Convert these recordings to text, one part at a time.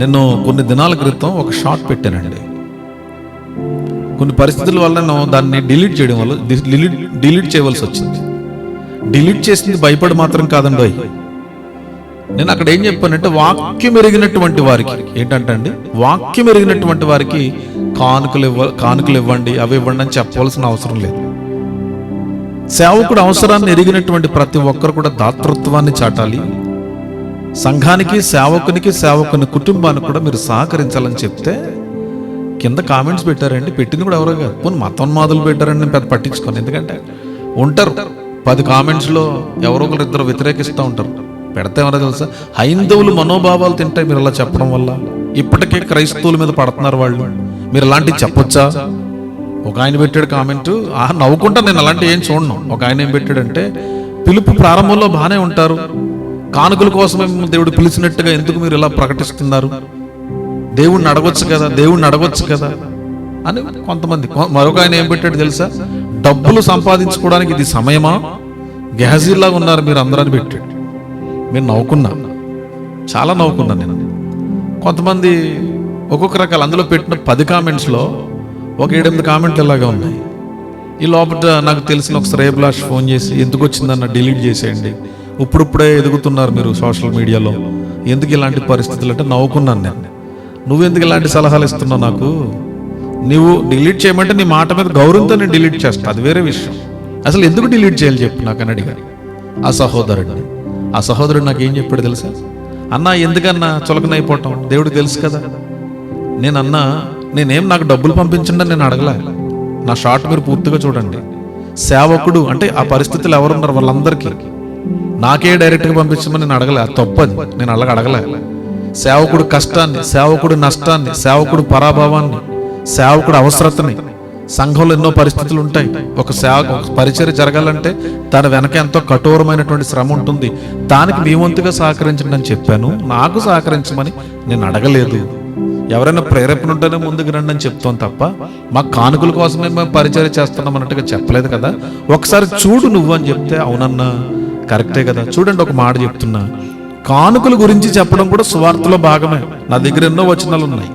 నేను కొన్ని దినాల క్రితం ఒక షార్ట్ పెట్టానండి. కొన్ని పరిస్థితుల వల్ల నేను దాన్ని డిలీట్ చేయడం వల్ల డిలీట్ డిలీట్ చేయవలసి వచ్చింది. డిలీట్ చేసింది భయపడి మాత్రం కాదండి నేను అక్కడ ఏం చెప్పానంటే వాక్యం ఎరిగినటువంటి వారికి ఏంటంటే అండి వాక్యం ఎరిగినటువంటి వారికి కానుకలు ఇవ్వ కానుకలు ఇవ్వండి అవి ఇవ్వండి అని చెప్పవలసిన అవసరం లేదు. సేవకుడు అవసరాన్ని ఎరిగినటువంటి ప్రతి ఒక్కరు కూడా దాతృత్వాన్ని చాటాలి సంఘానికి సేవకునికి సేవకుని కుటుంబానికి కూడా మీరు సహకరించాలని చెప్తే కింద కామెంట్స్ పెట్టారండి. పెట్టింది కూడా ఎవరో కాదు. పోనీ మతోన్మాదులు పెట్టారండి పెద్ద పట్టించుకోను. ఎందుకంటే ఉంటారు. పది కామెంట్స్లో ఎవరో ఒకరు ఇద్దరు వ్యతిరేకిస్తూ ఉంటారు. పెడితే ఎవరో తెలుసా? హైందవులు మనోభావాలు తింటాయి మీరు అలా చెప్పడం వల్ల ఇప్పటికే క్రైస్తవుల మీద పడుతున్నారు వాళ్ళు. మీరు అలాంటివి చెప్పొచ్చా? ఒక ఆయన పెట్టాడు కామెంట్. ఆ నవ్వుకుంటా నేను అలాంటి ఏం చూడను. ఒక ఆయన ఏం పెట్టాడంటే పిలుపు ప్రారంభంలో బాగానే ఉంటారు. కానుకల కోసమే దేవుడు పిలిచినట్టుగా ఎందుకు మీరు ఇలా ప్రకటిస్తున్నారు? దేవుణ్ణి అడగొచ్చు కదా దేవుణ్ణి అడగొచ్చు కదా అని కొంతమంది. కొ- మరొక ఆయన ఏం పెట్టాడు తెలుసా? డబ్బులు సంపాదించుకోవడానికి ఇది సమయమా? గెహజీలాగా ఉన్నారు మీరు అందరూ పెట్టాడు. మీరు నవ్వుకున్నా. చాలా నవ్వుకున్నాను నేను. కొంతమంది ఒక్కొక్క రకాల అందులో పెట్టిన పది కామెంట్స్లో ఒక ఏడెనిమిది కామెంట్లు ఇలాగా ఉన్నాయి? ఈ లోపల నాకు తెలిసిన ఒక శ్రేయభిలాష్ ఫోన్ చేసి ఎందుకు వచ్చిందన్న డిలీట్ చేసేయండి. ఇప్పుడిప్పుడే ఎదుగుతున్నారు మీరు సోషల్ మీడియాలో. ఎందుకు ఇలాంటి పరిస్థితులు అంటే నవ్వుకున్నాను నేను. నువ్వెందుకు ఇలాంటి సలహాలు ఇస్తున్నావు నాకు? నువ్వు డిలీట్ చేయమంటే నీ మాట మీద గౌరవంతో నేను డిలీట్ చేస్తా. అది వేరే విషయం. అసలు ఎందుకు డిలీట్ చేయాలి చెప్పు నాకు అని అడిగాను ఆ సహోదరుడిని. ఆ సహోదరుడు నాకు ఏం చెప్పాడు తెలుసా? అన్నా ఎందుకన్నా చులకనైపోవటం దేవుడు తెలుసు కదా. నేను అన్నా నేనేం నాకు డబ్బులు పంపించండి నేను అడగలే. నా షార్ట్ మీరు పూర్తిగా చూడండి. సేవకుడు అంటే ఆ పరిస్థితులు ఎవరున్నారు వాళ్ళందరికీ. నాకే డైరెక్ట్గా పంపించమని నేను అడగలే. అది తప్పది. నేను అలాగ అడగలే. సేవకుడు కష్టాన్ని సేవకుడు నష్టాన్ని సేవకుడు పరాభావాన్ని సేవకుడు అవసరతని సంఘంలో ఎన్నో పరిస్థితులు ఉంటాయి. ఒక సేవ పరిచయం జరగాలంటే దాని వెనక ఎంతో కఠోరమైనటువంటి శ్రమ ఉంటుంది. దానికి మీ వంతుగా సహకరించండి అని చెప్పాను. నాకు సహకరించమని నేను అడగలేదు. ఎవరైనా ప్రేరేపణ ఉంటేనే ముందుకు రండి అని చెప్తాం తప్ప మా కానుకల కోసమే మేము పరిచయం చేస్తున్నాం అన్నట్టుగా చెప్పలేదు కదా. ఒకసారి చూడు నువ్వు అని చెప్తే అవునన్నా. కరెక్టే కదా. చూడండి ఒక మాట చెప్తున్నా. కానుకల గురించి చెప్పడం కూడా సువార్తలో భాగమే. నా దగ్గర ఎన్నో వచనాలు ఉన్నాయి.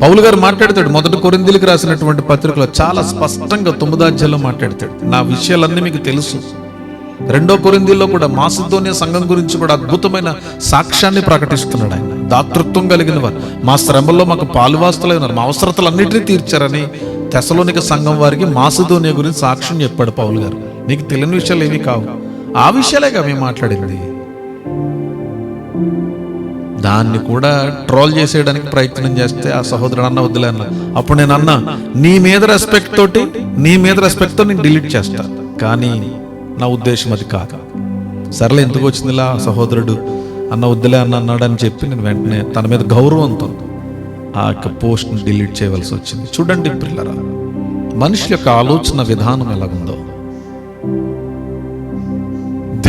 పౌలు గారు మాట్లాడతాడు. మొదటి కొరిందీలకు రాసినటువంటి పత్రికలో చాలా స్పష్టంగా తొమ్మిదాధ్యాయంలో మాట్లాడతాడు. నా విషయాలన్నీ మీకు తెలుసు. రెండో కొరిందీలో కూడా మాసిధోనియ సంఘం గురించి కూడా అద్భుతమైన సాక్ష్యాన్ని ప్రకటిస్తున్నాడు ఆయన. దాతృత్వం కలిగిన వారు. మా శ్రమల్లో మాకు పాలువాస్తులైన ఉన్నారు. మా అవసరతలన్నిటినీ తీర్చారని తెసలోనిక సంఘం వారికి మాసుధోని గురించి సాక్ష్యం చెప్పాడు పౌలు గారు. నీకు తెలియని విషయాలు ఏమీ కావు. ఆ విషయాలేగా మేము మాట్లాడింది. దాన్ని కూడా ట్రోల్ చేసేయడానికి ప్రయత్నం చేస్తే ఆ సహోదరుడు అన్న వద్దులే అన్న. అప్పుడు నేను అన్నా నీ మీద రెస్పెక్ట్ తోటి నీ మీద రెస్పెక్ట్తో నేను డిలీట్ చేస్తా. కానీ నా ఉద్దేశం అది కాదు. సర్లే ఎందుకు వచ్చిందిలా ఆ సహోదరుడు? అన్న వద్దులే అన్న అన్నాడు అని చెప్పి నేను వెంటనే తన మీద గౌరవంతో ఆ యొక్క పోస్ట్ని డిలీట్ చేయవలసి వచ్చింది. చూడండి పిల్లరా మనిషి యొక్క ఆలోచన విధానం ఎలాగుందో.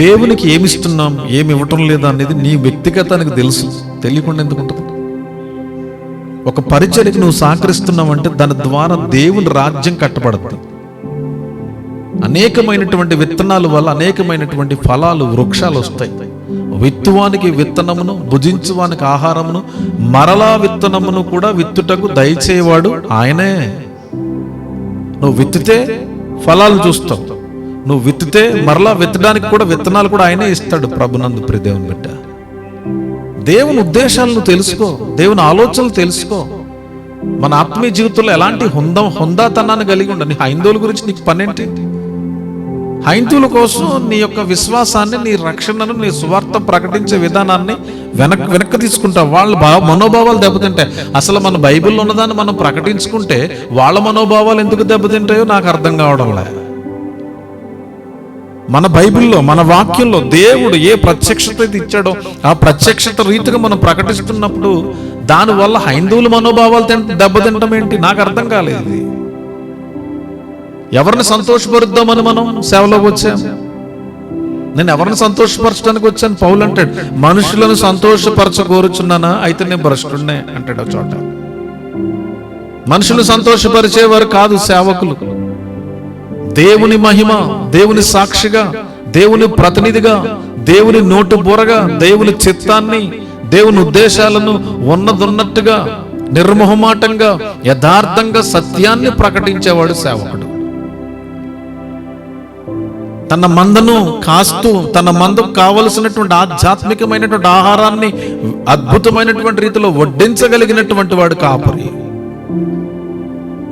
దేవునికి ఏమి ఇస్తున్నాం ఏమి ఇవ్వటం లేదా అనేది నీ వ్యక్తిగతానికి తెలుసు తెలియకుండా ఎందుకు ఉంటుంది? ఒక పరిచయకి నువ్వు సహకరిస్తున్నావంటే దాని ద్వారా దేవుని రాజ్యం కట్టబడుతుంది అనేకమైనటువంటి విత్తనాల వల్ల అనేకమైనటువంటి ఫలాలు వృక్షాలు వస్తాయి. విత్తువానికి విత్తనమును భుజించువానికి ఆహారమును మరలా విత్తనమును కూడా విత్తుటకు దయచేవాడు ఆయనే. నువ్వు విత్తితే ఫలాలు చూస్తావు. నువ్వు విత్తితే మరలా విత్తడానికి కూడా విత్తనాలు కూడా ఆయనే ఇస్తాడు ప్రభునందు ప్రదేవుని బిడ్డ. దేవుని ఉద్దేశాలను తెలుసుకో దేవుని ఆలోచనలు తెలుసుకో. మన ఆత్మీయ జీవితంలో ఎలాంటి హుందం హుందాతనాన్ని కలిగి ఉండ నీ హైందవుల గురించి నీకు పనేంటి? హైందువుల కోసం నీ యొక్క విశ్వాసాన్ని నీ రక్షణను నీ సువార్త ప్రకటించే విధానాన్ని వెనక్ వెనక్కి తీసుకుంటావు వాళ్ళ భావ మనోభావాలు దెబ్బతింటాయి. అసలు మన బైబిల్లో ఉన్నదాన్ని మనం ప్రకటించుకుంటే వాళ్ళ మనోభావాలు ఎందుకు దెబ్బతింటాయో నాకు అర్థం కావడం లే మన బైబిల్లో మన వాక్యంలో దేవుడు ఏ ప్రత్యక్షత అయితే ఇచ్చాడో ఆ ప్రత్యక్షత రీతిగా మనం ప్రకటిస్తున్నప్పుడు దానివల్ల హైందువుల మనోభావాలు తింట దెబ్బతింటం ఏంటి నాకు అర్థం కాలేదు. ఎవరిని సంతోషపరుద్దామని మనం సేవలో వచ్చాం? నేను ఎవరిని సంతోషపరచడానికి వచ్చాను? పౌలు అంటాడు మనుషులను సంతోషపరచగోరుచున్నానా అయితే నేను భ్రష్టున్నే అంటాడు చోట. మనుషులు సంతోషపరిచేవారు కాదు సేవకులు. దేవుని మహిమ దేవుని సాక్షిగా దేవుని ప్రతినిధిగా దేవుని నోటు బోరగా దేవుని చిత్తాన్ని దేవుని ఉద్దేశాలను ఉన్నదున్నట్టుగా నిర్మోహమాటంగా యథార్థంగా సత్యాన్ని ప్రకటించేవాడు సేవకుడు. తన మందను కాస్తూ తన మందకు కావలసినటువంటి ఆధ్యాత్మికమైనటువంటి ఆహారాన్ని అద్భుతమైనటువంటి రీతిలో వడ్డించగలిగినటువంటి వాడు కాపరి.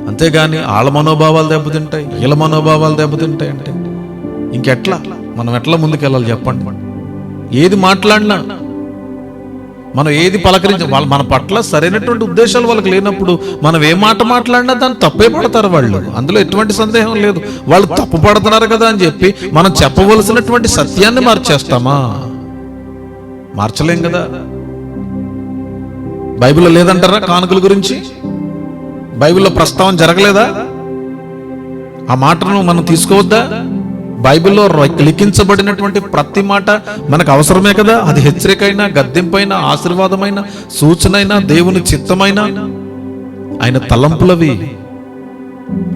అంతేగాని ఆళ్ళ మనోభావాలు దెబ్బతింటాయి వీళ్ళ మనోభావాలు దెబ్బతింటాయి అంటే ఇంకెట్లా? మనం ఎట్లా ముందుకెళ్ళాలి చెప్పండి. ఏది మాట్లాడినా మనం ఏది పలకరించి వాళ్ళు మన పట్ల సరైనటువంటి ఉద్దేశాలు వాళ్ళకి లేనప్పుడు మనం ఏ మాట మాట్లాడినా దాన్ని తప్పే పడతారు వాళ్ళు. అందులో ఎటువంటి సందేహం లేదు. వాళ్ళు తప్పు పడుతున్నారు కదా అని చెప్పి మనం చెప్పవలసినటువంటి సత్యాన్ని మార్చేస్తామా? మార్చలేం కదా? బైబిల్లో లేదంటారా కానుకల గురించి? బైబిల్లో ప్రస్తావన జరగలేదా? ఆ మాటను మనం తీసుకోవద్దా? బైబిల్లో లిఖించబడినటువంటి ప్రతి మాట మనకు అవసరమే కదా? అది హెచ్చరికైనా గద్దెంపైన ఆశీర్వాదమైన సూచనైనా దేవుని చిత్తమైన? ఆయన తలంపులవి.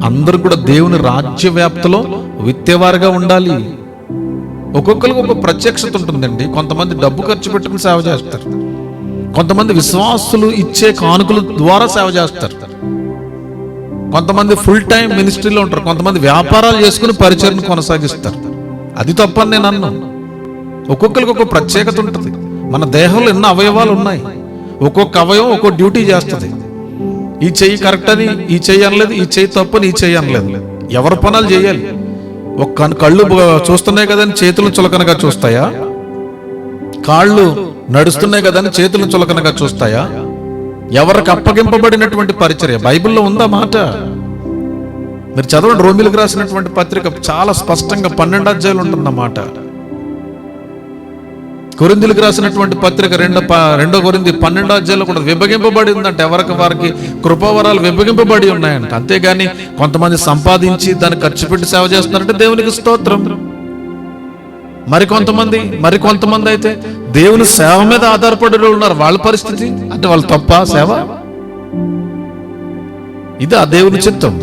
అందరూ కూడా దేవుని రాజ్య వ్యాప్తిలో విత్తేవారుగా ఉండాలి. ఒక్కొక్కరికి ఒక ప్రత్యక్షత ఉంటుందండి. కొంతమంది డబ్బు ఖర్చు పెట్టుకుని సేవ చేస్తారు. కొంతమంది విశ్వాసులు ఇచ్చే కానుకల ద్వారా సేవ చేస్తారు. కొంతమంది ఫుల్ టైం మినిస్ట్రీలో ఉంటారు. కొంతమంది వ్యాపారాలు చేసుకుని పరిచయం కొనసాగిస్తారు. అది తప్పని నేను అన్నాను ఒక్కొక్కరికి ఒక్కొక్క ప్రత్యేకత ఉంటుంది. మన దేహంలో ఎన్నో అవయవాలు ఉన్నాయి. ఒక్కొక్క అవయవం ఒక్కొక్క డ్యూటీ చేస్తుంది. ఈ చెయ్యి కరెక్ట్ అని ఈ చెయ్యి అనలేదు ఈ చెయ్యి తప్పని ఈ చెయ్యి అనలేదు. ఎవరి పనులు చేయాలి? ఒక కళ్ళు చూస్తున్నాయి కదని చేతులు చులకనగా చూస్తాయా? కాళ్ళు నడుస్తున్నాయి కదని చేతులు చులకనగా చూస్తాయా? ఎవరికి అప్పగింపబడినటువంటి పరిచర్య? బైబిల్లో ఉందా మాట? మీరు చదవండి రోమిలకు రాసినటువంటి పత్రిక చాలా స్పష్టంగా పన్నెండు అధ్యాయులు ఉంటుందన్నమాట కొరిందులకు రాసినటువంటి పత్రిక రెండో ప- రెండో కొరింది పన్నెండో అధ్యాయంలో కూడా విభగింపబడిందంట ఎవరికి? వారికి కృపావరాలు విభగింపబడి ఉన్నాయంట. అంతేగాని కొంతమంది సంపాదించి దాన్ని ఖర్చు పెట్టి సేవ చేస్తున్నారంటే దేవునికి స్తోత్రం. మరి కొంతమంది మరి కొంతమంది అయితే దేవుని సేవ మీద ఆధారపడి ఉన్నారు. వాళ్ళ పరిస్థితి? అంటే వాళ్ళు తప్ప సేవ? ఇది ఆ దేవుని చిత్తం.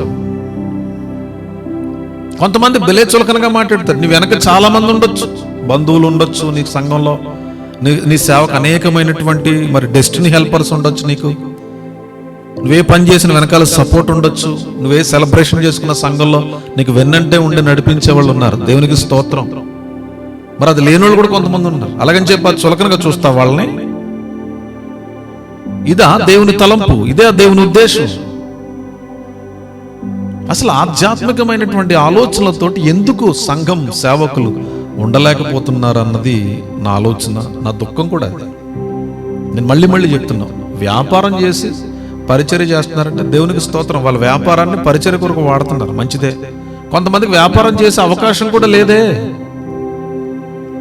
కొంతమంది బిలే చులకనగా మాట్లాడతారు. నీ వెనక చాలా మంది ఉండొచ్చు బంధువులు ఉండొచ్చు నీ సంఘంలో. నీ నీ సేవకు అనేకమైనటువంటి మరి డెస్టినీ హెల్పర్స్ ఉండొచ్చు నీకు. నువ్వే పని చేసిన వెనకాల సపోర్ట్ ఉండొచ్చు. నువ్వే సెలబ్రేషన్ చేసుకున్న సంఘంలో నీకు వెన్నంటే ఉండి నడిపించే వాళ్ళు ఉన్నారు. దేవునికి స్తోత్రం. మరి అది లేని వాళ్ళు కూడా కొంతమంది ఉన్నారు. అలాగని చెప్పి అది చులకనగా చూస్తా వాళ్ళని. ఇదా దేవుని తలంపు ఇదే దేవుని ఉద్దేశం. అసలు ఆధ్యాత్మికమైనటువంటి ఆలోచనలతోటి ఎందుకు సంఘం సేవకులు ఉండలేకపోతున్నారు అన్నది నా ఆలోచన నా దుఃఖం కూడా అది. నేను మళ్ళీ మళ్ళీ చెప్తున్నా వ్యాపారం చేసి పరిచర్య చేస్తున్నారంటే దేవునికి స్తోత్రం. వాళ్ళ వ్యాపారాన్ని పరిచర్య కొరకు వాడుతున్నారు. మంచిదే. కొంతమందికి వ్యాపారం చేసే అవకాశం కూడా లేదే.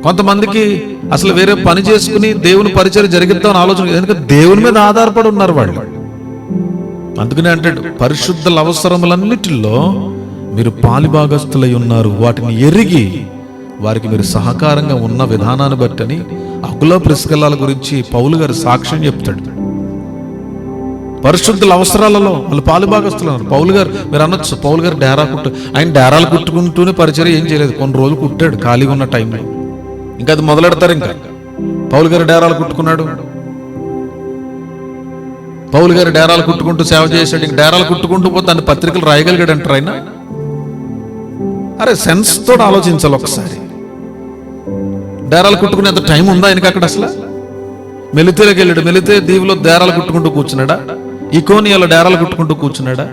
కొంతమందికి అసలు వేరే పని చేసుకుని దేవుని పరిచయం జరిగిద్దామని ఆలోచన ఎందుకంటే దేవుని మీద ఆధారపడి ఉన్నారు వాళ్ళు. అందుకనే అంటాడు పరిశుద్ధుల అవసరములన్నిటిలో మీరు పాలిభాగస్తులై ఉన్నారు. వాటిని ఎరిగి వారికి మీరు సహకారంగా ఉన్న విధానాన్ని బట్టని అకుల ప్రిస్కలాల గురించి పౌలు గారు సాక్ష్యం చెప్తాడు. పరిశుద్ధుల అవసరాలలో వాళ్ళు పాలుభాగస్తులు ఉన్నారు. పౌలు గారు మీరు అనొచ్చు పౌలు గారు డేరా కుట్టు ఆయన డేరాలు కుట్టుకుంటూనే పరిచయం ఏం చేయలేదు. కొన్ని రోజులు కుట్టాడు ఖాళీగా ఉన్న టైంలో. ఇంకా అది మొదలెడతారు ఇంకా. పౌలు గారు డేరాలు కుట్టుకున్నాడు. పౌలు గారు డేరాలు కుట్టుకుంటూ సేవ చేశాడు. ఇంక డేరాలు కుట్టుకుంటూ పోతే పత్రికలు రాయగలిగాడు అంటారు ఆయన? అరే సెన్స్ తోడు ఆలోచించాలి ఒకసారి. డేరాలు కుట్టుకునేంత టైం ఉందా ఆయనకి అక్కడ అసలు? మెలితేలోకి వెళ్ళాడు మెలితే దీవిలో డేరాలు కుట్టుకుంటూ కూర్చున్నాడా? ఇకోనియాలో డేరాలు కుట్టుకుంటూ కూర్చున్నాడా?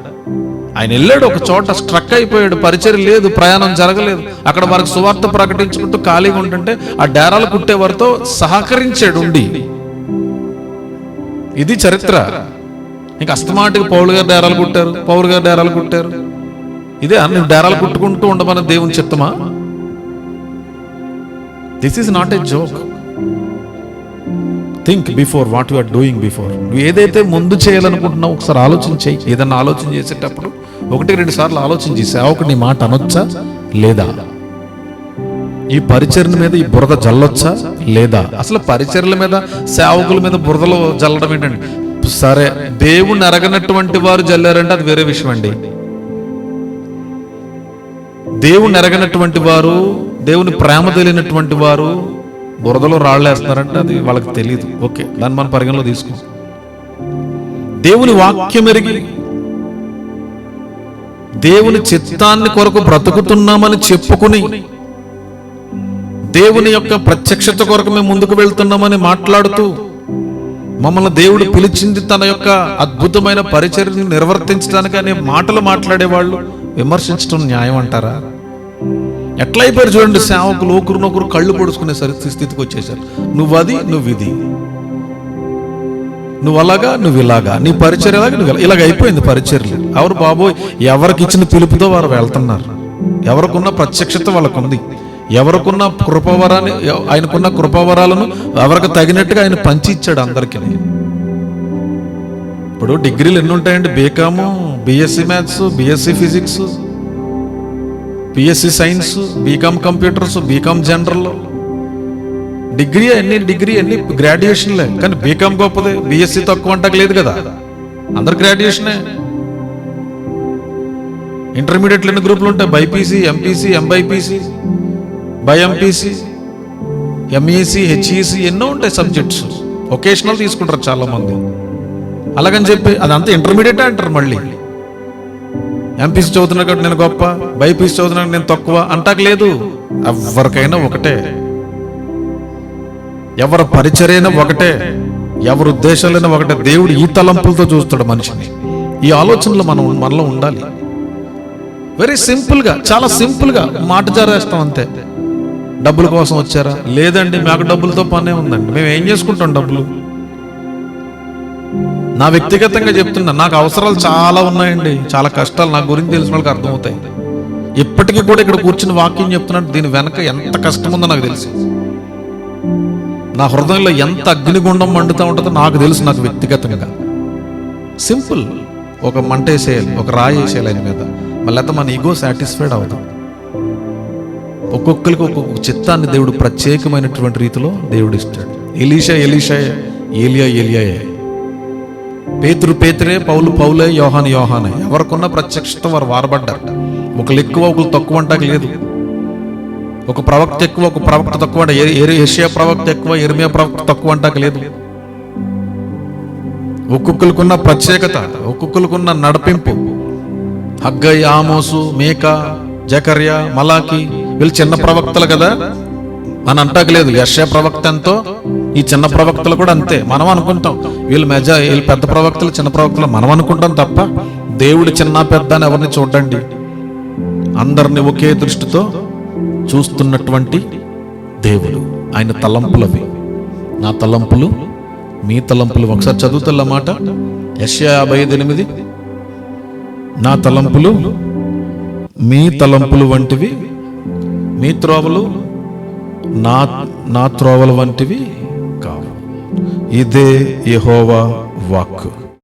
ఆయన వెళ్ళాడు ఒక చోట స్ట్రక్ అయిపోయాడు పరిచయం లేదు ప్రయాణం జరగలేదు. అక్కడ వారికి సువార్త ప్రకటించుకుంటూ ఖాళీగా ఉంటుంటే ఆ డేరాలు కుట్టే వారితో సహకరించాడు ఉండి. ఇది చరిత్ర. ఇంకా అస్తమాటికి పౌరు గారు డేరాలు కుట్టారు పౌరు గారు డేరాలు కుట్టారు. ఇదే నువ్వు డేరాలు కుట్టుకుంటూ ఉండమని దేవుని చెప్తామా? This is not a joke think before what you are doing before నువ్వు ఏదైతే ముందు చేయాలనుకుంటున్నావు ఒకసారి ఆలోచన చేయి. ఏదన్నా ఆలోచన చేసేటప్పుడు ఒకటి రెండు సార్లు ఆలోచించి సేవకుడు నీ మాట అనొచ్చా లేదా? ఈ పరిచర్ల మీద ఈ బురద జల్లొచ్చా లేదా? అసలు పరిచర్ల మీద సేవకుల మీద బురదలో జల్లడం ఏంటండి? సరే దేవుణ్ణి ఎరగనటువంటి వారు జల్లారంటే అది వేరే విషయం అండి. దేవుణ్ణి ఎరగనటువంటి వారు దేవుని ప్రేమ తెలియనటువంటి వారు బురదలో రాళ్ళేస్తున్నారంటే అది వాళ్ళకి తెలియదు ఓకే దాన్ని మనం పరిగణలో తీసుకో. దేవుని వాక్యం ఎరిగి దేవుని చిత్తాన్ని కొరకు బ్రతుకుతున్నామని చెప్పుకుని దేవుని యొక్క ప్రత్యక్షత కొరకు మేము ముందుకు వెళ్తున్నామని మాట్లాడుతూ మమ్మల్ని దేవుడు పిలిచింది తన యొక్క అద్భుతమైన పరిచర్ని నిర్వర్తించడానికి అనే మాటలు మాట్లాడేవాళ్ళు విమర్శించడం న్యాయం అంటారా? ఎట్లయిపోయారు చూడండి సేవకులు ఒకరినొకరు కళ్ళు పొడుచుకునే సరి స్థితికి వచ్చేసారు నువ్వు అది నువ్వు ఇది నువ్వు అలాగా నువ్వు ఇలాగా నీ పరిచయం ఎలాగా నువ్వు ఇలాగ అయిపోయింది పరిచర్లు ఎవరు బాబోయ్ ఎవరికి ఇచ్చిన పిలుపుతో వారు వెళ్తున్నారు. ఎవరికున్న ప్రత్యక్షత వాళ్ళకుంది. ఎవరికున్న కృపవరాన్ని ఆయనకున్న కృపవరాలను ఎవరికి తగినట్టుగా ఆయన పంచి ఇచ్చాడు అందరికీ. ఇప్పుడు డిగ్రీలు ఎన్ని ఉంటాయండి B Com B Sc maths B Sc physics B Sc science B Com computers B Com general. Degree ఎన్ని డిగ్రీ ఎన్ని గ్రాడ్యుయేషన్లే కానీ బీకామ్ గొప్పది. బిఎస్సి తక్కువ అంటకు లేదు కదా. అందరు గ్రాడ్యుయేషనే ఇంటర్మీడియట్లు ఎన్ని గ్రూపులు ఉంటాయి. BiPC MPC MBiPC BiMPC MEC HEC ఎన్నో ఉంటాయి సబ్జెక్ట్స్ ఒకేషనల్ తీసుకుంటారు చాలా మంది అలాగని చెప్పి అదంతా ఇంటర్మీడియట్ అంటారు మళ్ళీ. ఎంపీసీ చదువుతున్నా కాబట్టి నేను గొప్ప. బైపీసీ చదువుతున్నా నేను తక్కువ అంటాక లేదు. ఎవరికైనా ఒకటే. ఎవరి పరిచర్యైనా ఒకటే ఎవరు ఉద్దేశాలైనా ఒకటే. దేవుడు ఈ తలంపులతో చూస్తాడు మనిషిని. ఈ ఆలోచనలు మనం మనలో ఉండాలి. వెరీ సింపుల్గా చాలా సింపుల్గా మాట జారేస్తాం అంతే. డబ్బుల కోసం వచ్చారా? లేదండి మాకు డబ్బులతో పనే ఉందండి. మేము ఏం చేసుకుంటాం డబ్బులు? నా వ్యక్తిగతంగా చెప్తున్నా నాకు అవసరాలు చాలా ఉన్నాయండి. చాలా కష్టాలు నా గురించి తెలిసిన వాళ్ళకి అర్థమవుతాయి. ఇప్పటికీ కూడా ఇక్కడ కూర్చుని వాక్యం చెప్తున్నట్టు దీని వెనక ఎంత కష్టం ఉందో నాకు తెలుసు. నా హృదయంలో ఎంత అగ్నిగుండం మండుతూ ఉంటుందో నాకు తెలుసు నాకు వ్యక్తిగతంగా. సింపుల్ ఒక మంట వేసేయాలి ఒక రాయి వేసేయాలి ఆయన మీద. మళ్ళీ అయితే మన ఈగో సాటిస్ఫైడ్ అవుతాం. ఒక్కొక్కరికి ఒక్కొక్క చిత్తాన్ని దేవుడు ప్రత్యేకమైనటువంటి రీతిలో దేవుడు ఇస్తాడు. ఎలీషా ఎలీషాయే ఏలియా ఏలియాయే పేతురు పేతురే పౌలు పౌలే యోహాన్ యోహానే. ఎవరికున్న ప్రత్యక్షత వారు వారబడ్డారు ఒకళ్ళు ఎక్కువ ఒకరు తక్కువ అంటాక లేదు. ఒక ప్రవక్త ఎక్కువ ఒక ప్రవక్త తక్కువ అంటే ఏషియా ప్రవక్త ఎక్కువ ఎర్మియా ప్రవక్త తక్కువ అంటాక లేదు. ఒక్కొక్కరికున్న ప్రత్యేకత ఒక్కొక్కరికున్న నడిపింపు. హగ్గయ్య ఆమోసు మేక జకర్య మలాకి వీళ్ళు చిన్న ప్రవక్తలు కదా? అని అంటాక లేదు. యశ్యా ప్రవక్త ఎంతో ఈ చిన్న ప్రవక్తలు కూడా అంతే. మనం అనుకుంటాం. వీళ్ళు మెజా వీళ్ళు పెద్ద ప్రవక్తలు చిన్న ప్రవక్తలు మనం అనుకుంటాం తప్ప దేవుడు చిన్న పెద్ద అని ఎవరిని చూడండి. అందరిని ఒకే దృష్టితో చూస్తున్నటువంటి దేవుడు ఆయన తలంపులవి. నా తలంపులు మీ తలంపులు. ఒకసారి చదువుతున్న మాట. యాభై ఐదు ఎనిమిది నా తలంపులు మీ తలంపులు వంటివి. మీ త్రోవలు నా నా త్రోవలు వంటివి కావు. ఇదే యహోవా వాక్కు.